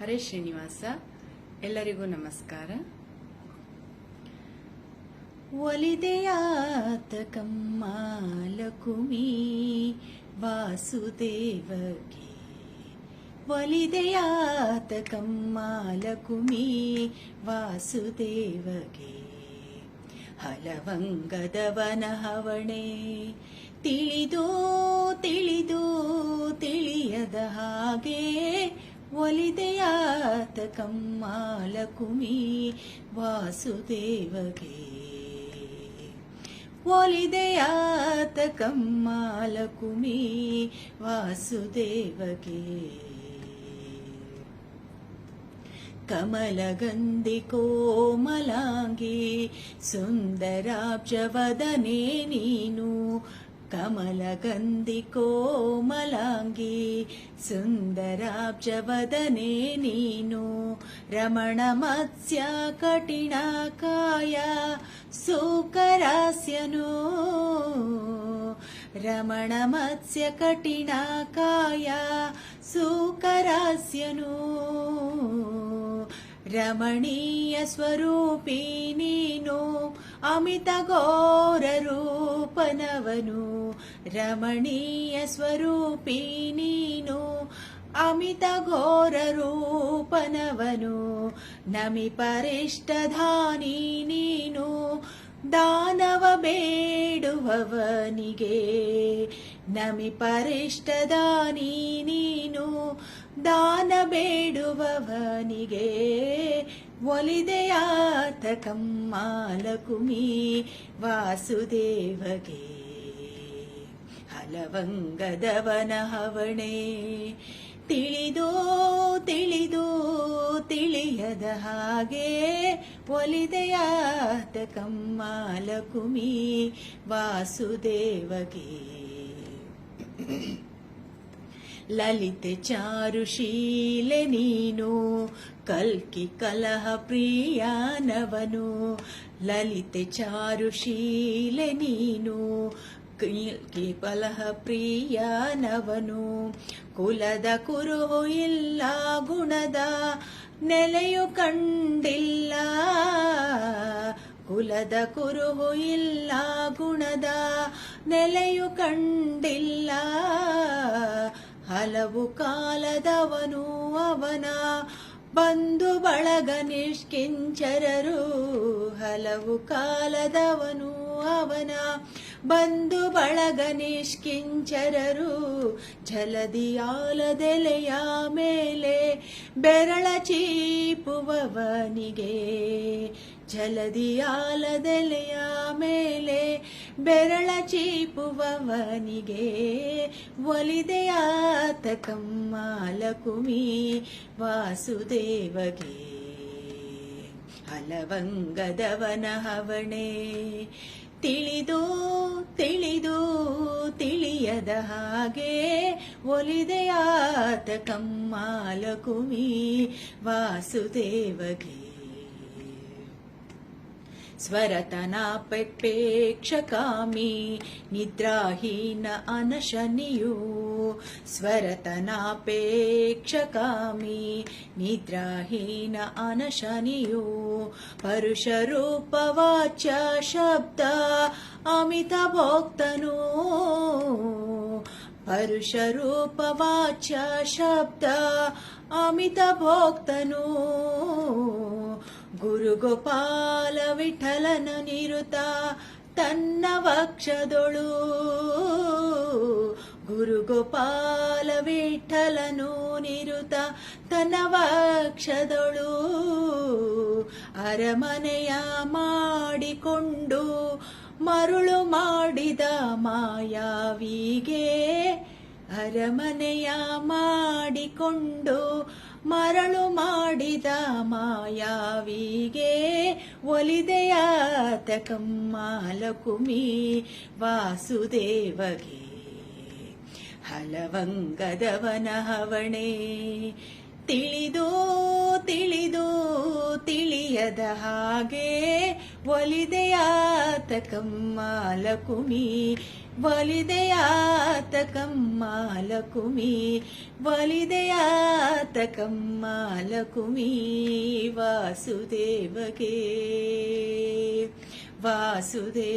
ಹರೇ ಶ್ರೀನಿವಾಸ, ಎಲ್ಲರಿಗೂ ನಮಸ್ಕಾರ. ಒಲಿದೆಯಾತ ಕಮ್ಮಾಲಕುಮಿ ವಾಸುದೇವಗೆ. ಒಲಿದೆಯಾತ ಕಮ್ಮಾಲಕುಮಿ ವಾಸುದೇವಗೆ. ಹಲವಂಗದವನ ಹವಣೆ ತಿಳಿದೋ ತಿಳಿದೋ ತಿಳಿಯದ ಹಾಗೆ ಒಲಿದೆಯಾತ ಕಮ್ಮಾಲಕುಮಿ ವಾಸುದೇವಗೆ ಒಲಿದೆಯಾತ ಕಮ್ಮಾಲಕುಮಿ ವಾಸುದೇವಗೆ ಕಮಲಗಂಧಿ ಕೋಮಲಾಂಗಿ कमलगन्धि कोमलाङ्गी सुन्दराब्जवदने नीनु रमणमत्स्य कठिणाकाय सुकरास्यनो रमणमत्स्य कठिणाकाय सुकरास्यनो रमणीयस्वरूपी नीनो ಅಮಿತ ಘೋರ ರೂಪನವನು ರಮಣೀಯ ಸ್ವರೂಪಿ ನೀನು. ಅಮಿತ ಘೋರ ರೂಪನವನು ನಮಿ ಪರಿಷ್ಟಧಾನಿ ನೀನು. ದಾನವ ಬೇಡುವವನಿಗೆ ನಮಿ ಪರಿಷ್ಟದಾನಿ ನೀನು. ದಾನ ಬೇಡುವವನಿಗೆ ಒಲಿದೆಯಾತ ಕಮ್ಮಾಲಕುಮಿ ವಾಸುದೇವಗೆ. ಹಲವಂಗದವನ ಹವಣೆ. ತಿಳಿದೋ ತಿಳಿದೋ ತಿಳಿಯದ ಹಾಗೆ ಒಲಿದೆಯಾತ ಕಮ್ಮಾಲಕುಮಿ ವಾಸುದೇವಗೆ. ಲಲಿತೆ ಚಾರುಶೀಲೆ ನೀನು, ಕಲ್ಕಿ ಕಲಹ ಪ್ರಿಯಾನವನು. ಲಲಿತೆ ಚಾರುಶೀಲೆ ನೀನು, ಕಲ್ಕಿ ಕಲಹ ಪ್ರಿಯಾನವನು. ಕುಲದ ಕುರುಹು ಇಲ್ಲ, ಗುಣದ ನೆಲೆಯು ಕಂಡಿಲ್ಲ. ಕುಲದ ಕುರುಹು ಇಲ್ಲ, ಗುಣದ ನೆಲೆಯು ಕಂಡಿಲ್ಲ. ಹಲವು ಕಾಲದವನು ಅವನ ಬಂಧು ಬಳಗ ನಿಷ್ಕಿಂಚರರು. ಹಲವು ಕಾಲದವನು ಅವನ ಬಂಧು ಬಳಗ ನಿಷ್ಕಿಂಚರರು. ಜಲದಿಯಾಲದೆಲೆಯ ಮೇಲೆ ಬೆರಳ ಚೀಪುವವನಿಗೆ ಜಲದಿಯಾಲದೆಲೆಯ ಮೇಲೆ ಬೆರಳ ಚೀಪುವವನಿಗೆ ಒಲಿದೆಯಾತ ಕಮ್ಮಾಲಕುಮಿ ವಾಸುದೇವಗೆ. ಹಲವಂಗದವನ ಹವಣೆ. ತಿಳಿದೋ ತಿಳಿದೋ ತಿಳಿಯದ ಹಾಗೆ ಒಲಿದೆಯಾತ ಕಮ್ಮಾಲಕುಮಿ ವಾಸುದೇವಗೆ. स्वरतनापेक्षकामी निद्राहीन अनशनियु। स्वरतनापेक्षकामी निद्राहीन अनशनियु। परुषरूपवाच शब्द अमितभोक्तनो। परुषरूपवाच शब्द अमितभोक्तनु। ಗುರುಗೋಪಾಲ ವಿಠಲನ ನಿರುತ ತನ್ನ ವಕ್ಷದೊಳು. ಗುರುಗೋಪಾಲ ವಿಠಲನು ನಿರುತ ತನ್ನ ವಕ್ಷದೊಳು. ಅರಮನೆಯ ಮಾಡಿಕೊಂಡು ಮರುಳು ಮಾಡಿದ ಮಾಯಾವಿಗೆ ಅರಮನೆಯ ಮಾಡಿಕೊಂಡು ಮರಳು ಮಾಡಿದ ಮಾಯಾವಿಗೆ ಒಲಿದೆಯ ತಕಮ್ಮಾಲಕುಮಿ ವಾಸುದೇವಗೆ ಹಲವಂಗದವನ ಹವಣೆ. ತಿಳಿದು ತಿಳಿದು ತಿಳಿಯದ ಹಾಗೆ ಒಲಿದೆಯಾತ ಕಮ್ಮಾಲಕುಮಿ ಒಲಿದೆಯಾತ ಕಮ್ಮಾಲಕುಮಿ ಒಲಿದೆಯಾತ ಕಮ್ಮಾಲಕುಮಿ ವಾಸುದೇವಗೆ ವಾಸುದೇವಗೆ.